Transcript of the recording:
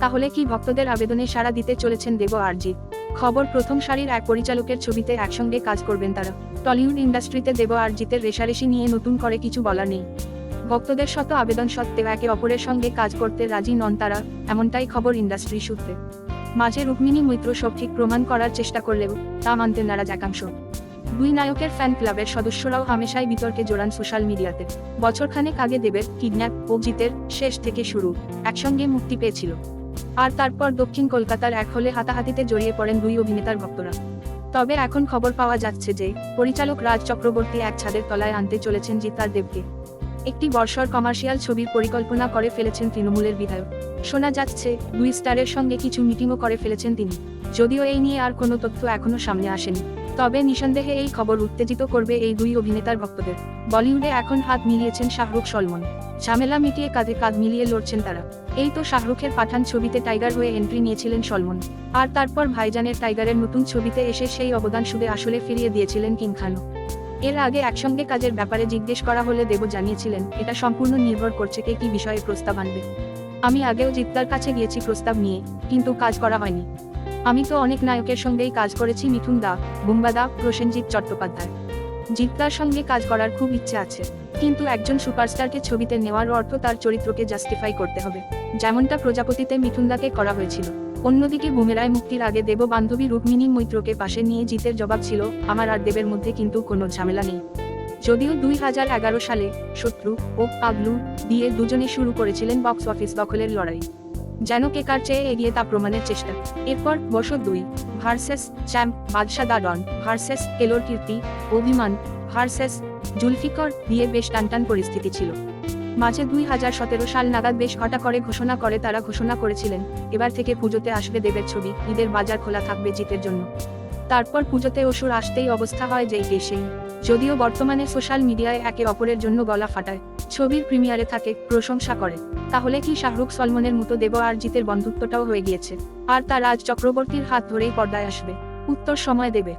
তাহলে কি ভক্তদের আবেদনে সাড়া দিতে চলেছেন দেব আরজিৎ খবর, প্রথম সারির এক পরিচালকের ছবিতে একসঙ্গে কাজ করবেন তারা। টলিউড ইন্ডাস্ট্রিতে দেব আরজিতের রেশারেশি নিয়ে নতুন করে কিছু বলার নেই। ভক্তদের শত আবেদন সত্ত্বেও একে অপরের সঙ্গে কাজ করতে রাজি নন তারা, এমনটাই খবর ইন্ডাস্ট্রি সূত্রে। মাঝে রুক্মিণী মৈত্র সব ঠিক প্রমাণ করার চেষ্টা করলেও তা মানতে নারাজ একাংশ। দুই নায়কের ফ্যান ক্লাবের সদস্যরাও হামেশাই বিতর্কে জোরান সোশ্যাল মিডিয়াতে। বছরখানেক আগে দেবের, কিডন্যাপ ও জিতের শেষ থেকে শুরু, একসঙ্গে মুক্তি পেয়েছিল। আর তারপর দক্ষিণ কলকাতার এক হলে হাতাহাতিতে জড়িয়ে পড়েন দুই অভিনেতার ভক্তরা। তবে এখন খবর পাওয়া যাচ্ছে যে, পরিচালক রাজ চক্রবর্তী এক ছাদের তলায় আনতে চলেছেন জিতার দেবকে। একটি বর্ষর কমার্শিয়াল ছবির পরিকল্পনা করে ফেলেছেন তৃণমূলের বিধায়ক। শোনা যাচ্ছে, দুই স্টারের সঙ্গে কিছু মিটিংও করে ফেলেছেন তিনি। যদিও এই নিয়ে আর কোনো তথ্য এখনও সামনে আসেনি। তবে নিঃসন্দেহে এই খবর উত্তেজিত করবে এই দুই অভিনেতার ভক্তদের। বলিউডে এখন হাত মিলিয়েছেন শাহরুখ সলমন। ঝামেলা মিটিয়ে কাঁধে কাঁধ মিলিয়ে লড়ছেন তারা। এই তো শাহরুখের পাঠান ছবিতে টাইগার হয়ে এন্ট্রি নিয়েছিলেন সলমন। আর তারপর ভাইজানের টাইগারের নতুন ছবিতে এসে সেই অবদান সুদে আসলে ফিরিয়ে দিয়েছিলেন কিং খানও এর আগে একসঙ্গে কাজের ব্যাপারে জিজ্ঞেস করা হলে দেব জানিয়েছিলেন, এটা সম্পূর্ণ নির্ভর করছে কে কি বিষয়ে প্রস্তাব আনবে। আমি আগেও জিত্তার কাছে গিয়েছি প্রস্তাব নিয়ে, কিন্তু কাজ করা হয়নি। আমি তো অনেক নায়কের সঙ্গেই কাজ করেছি মিঠুন দা, বুম্বা দা, প্রসেনজিৎ চট্টোপাধ্যায়। জিত্তার সঙ্গে কাজ করার খুব ইচ্ছে আছে, কিন্তু একজন সুপারস্টারকে ছবিতে নেওয়ার অর্থ তার চরিত্রকে জাস্টিফাই করতে হবে। যেমনটা প্রজাপতিতে মিঠুনদাকে করা হয়েছিল। অন্যদিকে বুমেরায় মুক্তির আগে দেব বান্ধবী রুক্মিণী মৈত্রকে পাশে নিয়ে জিতের জবাব ছিল, আমার আর দেবের মধ্যে কিন্তু কোনো ঝামেলা নেই। যদিও দুই হাজার এগারো সালে শত্রু ও পাবলু দিয়ে দুজনে শুরু করেছিলেন বক্স অফিস দখলের লড়াই। যেন কে কার চেয়ে এগিয়ে তা প্রমাণের চেষ্টা। এরপর বছর দুই, versus Champ Badshah the don, versus Kelor Kirti, Abhimaan, versus Zulfiqar দিয়ে বেশ টানটান পরিস্থিতি ছিল। মাঝে দুই হাজার সতেরো সাল নাগাদ বেশ ঘটা করে ঘোষণা করে তারা ঘোষণা করেছিলেন, এবার থেকে পুজোতে আসবে দেবের ছবি, ঈদের বাজার খোলা থাকবে জিতের জন্য। তারপর পুজোতে অসুর আসতেই অবস্থা হয় যেই দেশেই যদিও বর্তমানে সোশ্যাল মিডিয়ায় একে অপরের জন্য গলা ফাটায়। ছবির প্রিমিয়ারে থাকে, প্রশংসা করে। তাহলে কি শাহরুখ সলমনের মতো দেব আর জিতের বন্ধুত্বটাও হয়ে গিয়েছে? আর তার রাজ চক্রবর্তীর হাত ধরেই পর্দায় আসবে। উত্তর সময় দেবে।